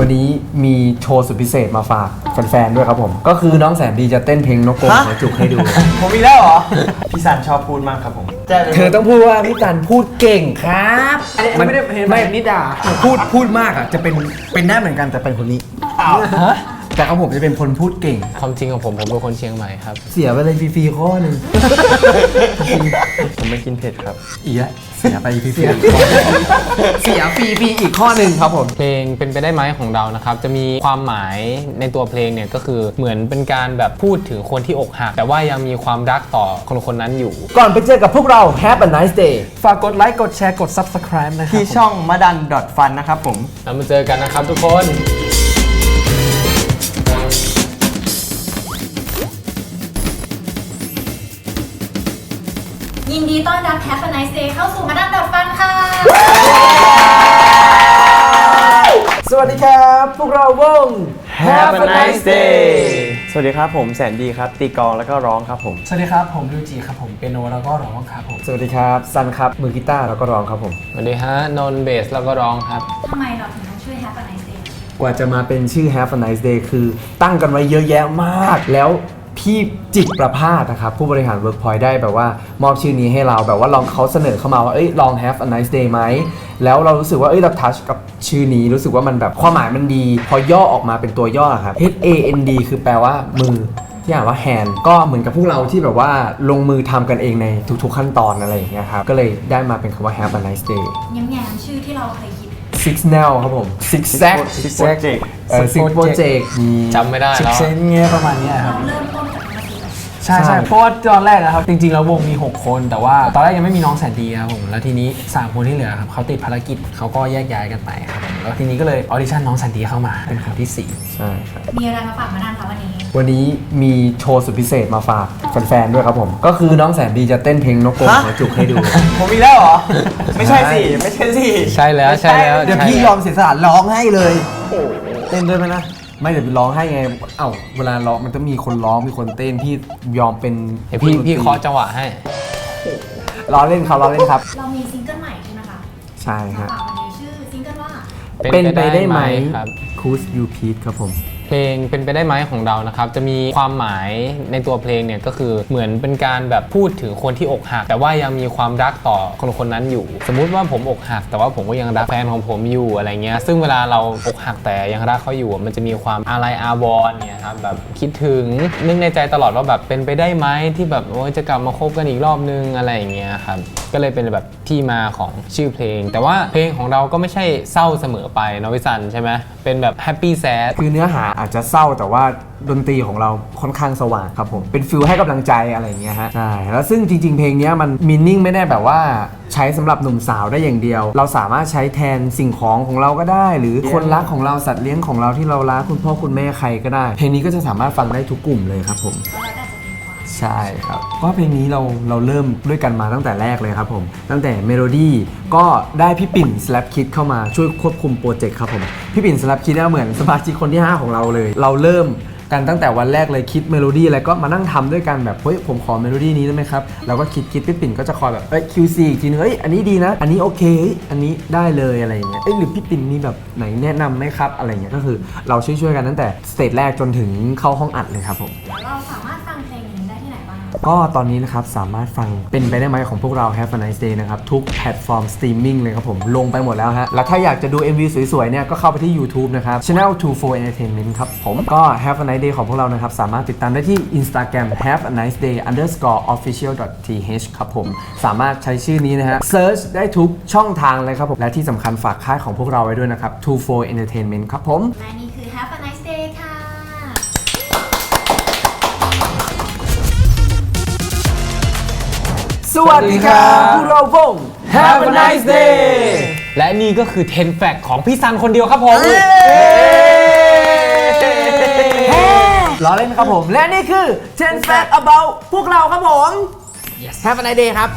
วันนี้มีโชว์สุดพิเศษมาฝากแฟนๆด้วยครับผม ก็คือน้องแสนดีจะเต้นเพลงนกกรงหัวจุกให้ดู ผมอีกแล้วเหรอ พี่สันชอบพูดมากครับผมเธอต้องพูดว่าพี่กันพูดเก่งครับอันนี้ไม่ได้เห็นไหมนิดา พูดพูดมากอะจะเป็นเป็นได้เหมือนกันแต่เป็นคนนี้ แต่ของผมจะเป็นคนพูดเก่ง ความจริงของผมผมเป็นคนเชียงใหม่ครับ เสียไปเลยฟรีๆข้อหนึ่งผมไม่กินเผ็ดครับอีกแล้วเสียไปฟรีๆเสียฟรีๆอีกข้อหนึ่งครับผม เพลงเป็นไปได้ไหมของเรานะครับ จะมีความหมายในตัวเพลงเนี่ยก็คือเหมือนเป็นการแบบพูดถึงคนที่อกหัก แต่ว่ายังมีความรักต่อคนคนนั้นอยู่ ก่อนไปเจอกับพวกเรา Have a nice day ฝากกดไลค์กดแชร์กด Subscribe นะครับที่ช่องมาดันดอทฟันนะครับผมแล้วมาเจอกันนะครับทุกคน a ฟ e a Nice Day เข้าสู่มาดันดอดฟันค่ะ สวัสดีครับ พวกเราวง Have a nice day สวัสดีครับผมแสนดีครับ ตีกลองแล้วก็ร้องครับผม สวัสดีครับ ผมลิวจีครับผมเป็นโนแล้วก็ร้องครับผม สวัสดีครับซันครับมือกีตาร์แล้วก็ร้องครับผม สวัสดีฮะนนท์เบสแล้วก็ร้องครับ ทำไมเราถึงต้องช่วย Have a Nice Day กว่าจะมาเป็นชื่อ Have a nice day คือตั้งกันไว้เยอะแยะมาก แล้ว พี่จิกประพาสนะครับ ผู้บริหาร Workpoint ได้แบบว่ามอบชื่อนี้ให้เราแบบว่าลองเขาเสนอเข้ามาว่าเอ้ยลอง Have a nice day ไหม แล้วเรารู้สึกว่าเอ้ยเราทัชกับชื่อนี้รู้สึกว่ามันแบบความหมายมันดี พอย่อออกมาเป็นตัวย่อครับ H A N D คือแปลว่ามือที่อ่านว่า hand ก็เหมือนกับพวกเราที่แบบว่าลงมือทำกันเองในทุกๆขั้นตอนอะไรอย่างเงี้ยครับก็เลยได้มาเป็นคำว่า Have a nice day แง้มๆชื่อที่เราเคยคิด Six Now ครับผม Six Sack Six Project เออ Six Project มีจำไม่ได้ชิคแล้วเซนเงี้ยประมาณเนี้ยคเรารับเริ่มต้นจากมาตีแบบใช่ใช่ใช่เพราะว่าตอนแรกนะครับ จริงๆ แล้ววงมี 6 คน แต่ว่าตอนแรกยังไม่มีน้องแสนดีครับผม แล้วทีนี้ 3 คนที่เหลือครับเขาติดภารกิจเขาก็แยกย้ายกันไปครับผมแล้วทีนี้ก็เลยออดิชั่นน้องแสนดีเข้ามาเป็นคนที่4ใช่ครับมีอะไรมาฝากมาดันคะวันนี้ วันนี้มีโชว์สุดพิเศษมาฝากแฟนๆด้วยครับผม ก็คือน้องแสนดีจะเต้นเพลงนกกรงฮะหัวจุกให้ดู ผมอีกแล้วเหรอ ไม่ใช่สิ ไม่ใช่สิใช่แล้วใช่แล้วเดี๋ยวใช่พี่ยแล้อวมเสียสละร้องให้เลยเต้นด้วยไหมนะไม่เดี๋ยวร้องให้ไง เอ้าเวลาร้องมันต้องมีคนร้องมีคนเต้นพี่ยอมเป็นเดี๋ยวพี่พี่เคาะจังหวะให้ร้องเล่นครับร้องเล่นครับ เรามีซิงเกิลใหม่ใช่ไหมคะใช่มาฮะฝากวันนี้ชื่อซิงเกิลว่าเป็นไปได้ไหมครับ Cool You Pete ครับผม เพลงเป็นไปได้ไหมของเรานะครับจะมีความหมายในตัวเพลงเนี่ยก็คือเหมือนเป็นการแบบพูดถึงคนที่อกหัก แต่ว่ายังมีความรักต่อคนคนนั้นอยู่ สมมุติว่าผมอกหัก แต่ว่าผมก็ยังรักแฟนของผมอยู่อะไรเงี้ยซึ่งเวลาเราอกหักแต่ยังรักเขาอยู่ มันจะมีความอาลัยอาวรณ์เนี่ยครับแบบคิดถึงนึกในใจตลอดว่าแบบเป็นไปได้ไหมที่แบบโอ้ยจะกลับมาคบกันอีกรอบนึงอะไรอย่างเงี้ยครับก็เลยเป็นแบบที่มาของชื่อเพลง แต่ว่าเพลงของเราก็ไม่ใช่เศร้าเสมอไปนอะวิสันใช่ไหมเป็นแบบแฮปปี้แซดคือเนื้อหาอาจจะเศร้าแต่ว่าดนตรีของเราค่อนข้างสว่างครับผม เป็นฟิลให้กำลังใจอะไรอย่างเงี้ยฮะใช่แล้วซึ่งจริง ๆ เพลงเนี้ยมันมินนิ่งไม่ได้แบบว่าใช้สำหรับหนุ่มสาวได้อย่างเดียว เราสามารถใช้แทนสิ่งของของเราก็ได้ หรือคนรักของเราสัตว์เลี้ยงของเราที่เรารักคุณพ่อคุณแม่ใครก็ได้ เพลงนี้ก็จะสามารถฟังได้ทุกกลุ่มเลยครับผม ก็แล้วแต่จะตีความ ใช่ครับ ก็เพลงนี้เราเราเริ่มด้วยกันมาตั้งแต่แรกเลยครับผม ตั้งแต่เมโลดี้ก็ได้พี่ปิ่น Slap Kid เข้ามาช่วยควบคุมโปรเจกต์ครับผม พี่ปิ่น Slap Kid เนี่ยเหมือนสมาชิกคนที่ 5 ของเราเลย เราเริ่มกันตั้งแต่วันแรกเลยคิดเมโลดี้แล้วก็มานั่งทำด้วยกันแบบเฮ้ยผมขอเมโลดี้นี้ได้ไหมครับเราก็คิดคิดพี่ปิ่นก็จะคอยแบบเอ้ย QC อีกทีนึงเอ้ยอันนี้ดีนะ อันนี้โอเค อันนี้ได้เลยอะไรอย่างเงี้ยเอ้ยหรือพี่ปิ่นมีแบบไหนแนะนำไหมครับอะไรเงี้ยก็คือเราช่วยๆกันตั้งแต่สเตจแรกจนถึงเข้าห้องอัดเลยครับผมเราสามารถฟัง ก็ตอนนี้นะครับสามารถฟังเป็นไปได้ไหมของพวกเรา Have a nice day นะครับ ทุกแพลตฟอร์มสตรีมมิ่งเลยครับผม ลงไปหมดแล้วฮะ แล้วถ้าอยากจะดู MV สวยๆ เนี่ย ก็เข้าไปที่ YouTube นะครับ Channel 24 Entertainment ครับผม ก็ Have a nice day ของพวกเรานะครับ สามารถติดตามได้ที่ Instagram have a nice day underscore official th ครับผม สามารถใช้ชื่อนี้นะฮะ search ได้ทุกช่องทางเลยครับผม และที่สำคัญฝากค่ายของพวกเราไว้ด้วยนะครับ24 Entertainment ครับผม และนี่ สวัสดีครับพวกเราวง Have a nice day และนี่ก็คือ 10 แฟกของพี่ซันคนเดียวครับผม ล้อเล่นครับผม และนี่คือ 10 Fact About พวกเราครับผม yes. Have a nice day ครับ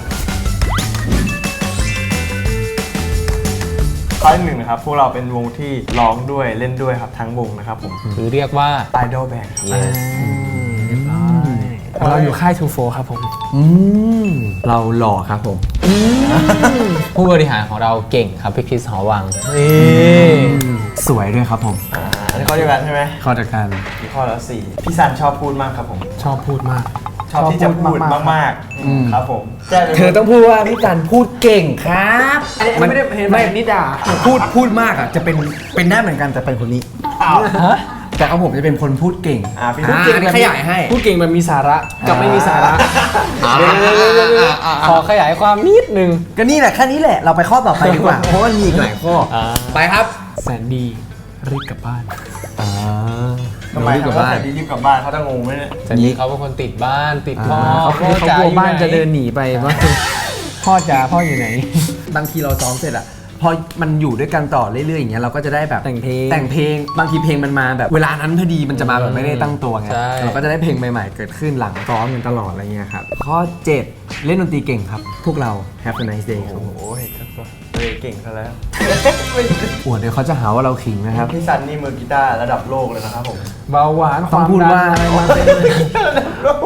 ข้อที่หนึ่งนะครับ พวกเราเป็นวงที่ร้องด้วยเล่นด้วยครับทั้งวงนะครับผม หรือเรียกว่า Idol Band ครับ yes เราอยู่ค่าย2 4ครับผม อืมเราหล่อครับผมผู้บริหารของเราเก่งครับพี่คริสหอวังนี่สวยด้วยครับผมอ่าอันนี้ข้อเดียวกันใช่ไหมข้อจัดการมีข้อแล้วสี่พี่ซันชอบพูดมากครับผม ชอบพูดมาก ชอบที่จะพูดชอบพูดมากๆมากๆอืมครับผมแจ้เป็นเธอต้องพูดว่าพี่จันพูดเก่งครับมันไม่ได้เห็นไหมนิดาพูดพูดมากอะจะเป็นเป็นได้เหมือนกันแต่เป็นคนนี้อ้าว แต่ของผมจะเป็นคนพูดเก่งอ่าพี่พูดเก่ง อันนี้ขยายให้ พูดเก่งแบบมีสาระกับไม่มีสาระขอขยายความนิดนึงก็นี่แหละแค่นี้แหละเราไปข้อต่อไปดีกว่า เพราะว่ามีอีกหลายข้ออาไปครับ แสนดีรีบกลับบ้านอ่าทำไมกับเขาบ้านแต่ดีรีบกลับบ้านเขาจะงงไหมเนี่ยแต่นี่เขาเป็นคนติดบ้านติดพ่ออ่าเขาพ่อเขาจ๋ากลัวอยู่บ้านไหจะเดินหนีไปว่าพ่อจ๋าพ่ออยู่ไหน บางทีเราซ้อมเสร็จอะ พอมันอยู่ด้วยกันต่อเรื่อยๆอย่างเงี้ยเราก็จะได้แบบแต่งเพลงแต่งเพลงบางทีเพลงมันมาแบบเวลานั้นพอดีมันจะมาแบบไม่ได้ตั้งตัวไงใช่ เราก็จะได้เพลงใหม่ๆ เกิดขึ้นหลังซ้อมกันตลอดอะไรเงี้ยครับข้อ 7 เล่นดนตรีเก่งครับ พวกเรา Have a nice day ครับโอ้โหเห็นครับเฮ้ยเก่งซะแล้วอวดเดี๋ยวเขาจะหาว่าเราขิงนะครับพี่ซันนี่มือกีตาร์ระดับโลกเลยนะครับผมเบาหวานต้องพูดว่าคมดันอะไรมาเต็มเลย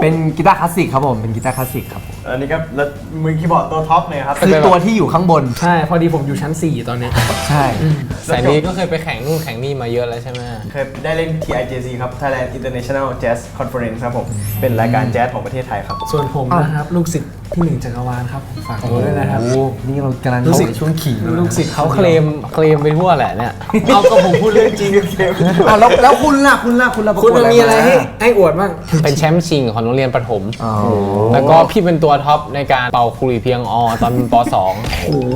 เป็นกีตาร์คลาสสิกครับผมเป็นกีตาร์คลาสสิกครับผม อันนี้ก็แล้วมือคีย์บอร์ดตัวท็อปเลยครับ คือตัวที่อยู่ข้างบน ใช่ พอดีผมอยู่ชั้น 4 ตอนนี้ใช่แสนดีก็เคยไปแข่งนู่นแข่งนี่มาเยอะแล้วใช่ไหมเคยได้เล่น TIJC ครับ Thailand International Jazz Conference ครับผม เป็นรายการแจ๊สของประเทศไทยครับ ส่วนผมนะครับ ลูกศิษย์ที่หนึ่งจักรวาลครับผมฝากตัวด้วยนะครับโอ้โหนี่เรากำลังรู้เข้าสึกในช่วงขิงแล้วนะลูกศิษย์เขาเคลมเคลมไปทั่วแหละเนี่ยเอาก็ผมพูดเรื่องจริงอะแล้วแล้วคุณล่ะคุณล่ะคุณล่ะประกวดคุณมันมีอะไรให้าให้อวดบ้างเป็นแชมป์ชิงของโรงเรียนประถมอ๋อแล้วก็พี่เป็นตัวท็อปในการเป่าคลุยเพียงอตอนป .2 โอ้โห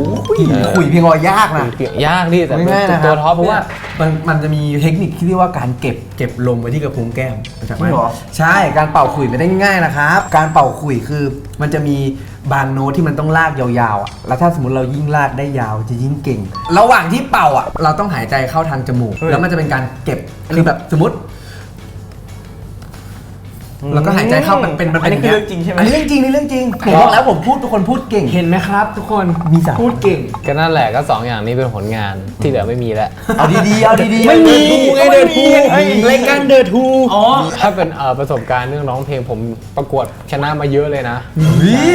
คุยเพียงออยากนะเพียงยากดิแต่ไม่เป็นง่ายนะคตัรัวบท็อปเพราะว่าเนี่ยมันมันจะมีเทคนิคที่เรียกว่าการเก็บเก็บลมไว้ที่กระพุ้งแก้มรู้จักไหมจริงเหรอใช่การเป่าขลุ่ยไม่ได้ง่ายนะครับ การเป่าขลุ่ยคือมันจะมีบางโน้ตที่มันต้องลากยาวๆอะแล้วถ้าสมมติเรายิ่งลากได้ยาวจะยิ่งเก่ง ระหว่างที่เป่าอะเราต้องหายใจเข้าทางจมูก แล้วมันจะเป็นการเก็บคือแบบสมมติ แล้วก็หายใจเข้าเป็นเป็นเป็นอันนี้ย่าคือเรื่องจริงใช่ไหมอันนี้เรื่องจริงนี่เรื่องจริงผมบอกแล้วผมพูดทุกคนพูดเก่ง เห็นไหมครับ ทุกคนมีสาระ พูดเก่ง ก็นั่นแหละก็สองอย่างนี้เป็นผลงานที่เหลือไม่มีแล้ว เอาดีๆเอาดีๆไม่มีไงเดินทูรายการเดอะทูอ๋อถ้าเป็นเอ่อประสบการณ์เรื่องร้องเพลงผมประกวดชนะมาเยอะเลยนะ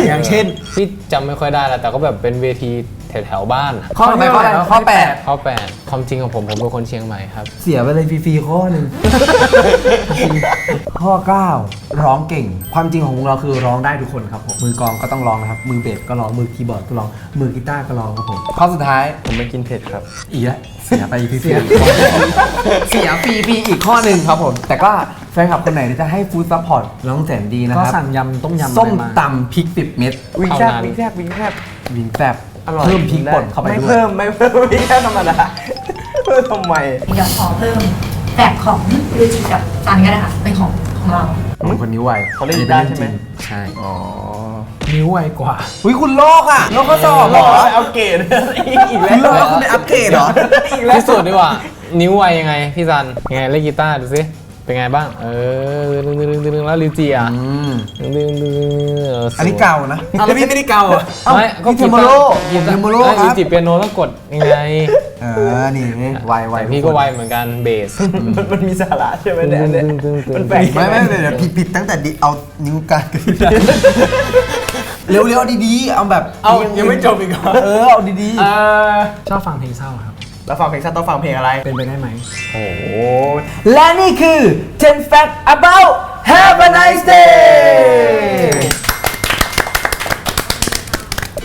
อย่างเช่น พี่จำไม่ค่อยได้แล้วแต่ก็แบบเป็นเวที แถวๆบ้านอะข้อต่อไปข้ออะไรข้อแปด ข้อแปดความจริงของผมผมเป็นคนเชียงใหม่ครับ เสียไปเลยฟรีๆข้อหนึ่ง ข้อ 9 ร้องเก่ง ความจริงของวงเราคือร้องได้ทุกคนครับผมมือกลองก็ต้องร้องนะครับ มือเบสก็ร้องมือคีย์บอร์ดก็ร้องมือกีตาร์ก็ร้องครับผมข้อสุดท้ายผมไม่กินเผ็ดครับ อีกแล้วเสียไปฟรีๆเสียฟรีๆอีกข้อหนึ่งครับผม แต่ก็แฟนคลับคนไหนที่จะให้ฟู้ดซัพพอร์ตน้องแสนดีนะก็ครับสั่งยำต้มยำส้มอะไรมาตำพริกสิบเม็ดวิ่งแซบเท่านั้นวิ่งแซบวิ่งแซบวิงแซบ อร่อยเพิ่มพริกป่นเข้าไปไม่ด้วยเพิ่มไม่เพิ่มวิ่งแซบธรรมดาเพิ่มทำไม เดี๋ยวขอเพิ่มแบบของยูจิกับซันก็ได้ค่ะเป็นของของเราผมคนนิ้วไวเขาเล่นกีตาร์ใช่ไหม ใช่ อ๋อนิ้วไวกว่า อุ้ยคุณโลกอะโลกข้อสอบเหรอเอาเกรดอีกคุณโลแล้วกคุณไปอัปเกรดเหรอพิสูจน์ดีกว่า นิ้วไวยังไง พี่ซันยังไงเล่นกีตาร์ดูสิ เป็นไงบ้าง เออดึงดึงดึงดึงแล้วลิวจีอะอืมดึงดึงดึงเอันนี้เก่านะเอาแล้วพี่ไม่ได้เกาอะ ไม่ก็พี่เทมโมโลกีตาร์เทมโมโลเอ้ยครับ ลิวจีเปียโนต้องกดยังไงเออนี่นี่ไวไวแต่พี่ก็ไวเหมือนกันเบส มันมันมีสาระใช่ไหมเนี่ยอันเนี่ยดึงดึงดึงมันแปลกไม่ไม่ไม่เดี๋ยวผิดผิดตั้งแต่ดิเอานิ้วกลางกันเร็วเร็วๆดีๆ เอาแบบเอายังไม่จบอีกเหรอเออเอาดีเออชอบฟังเพลงเศร้าครับ แล้วฟังเพลงชาติต้องฟังเพลงอะไร เป็นไปได้ไหม โอ้โหๆและนี่คือ 10 fact about have a nice day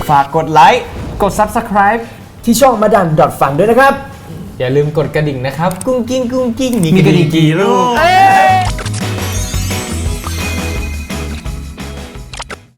ฝากกดไลค์กด subscribe ที่ช่องมาดันดอทฟันด้วยนะครับ อย่าลืมกดกระดิ่งนะครับ กุ้งกิ้งกุ้งกิ้งมีกระดิ่งกี่ลูก เอ้ย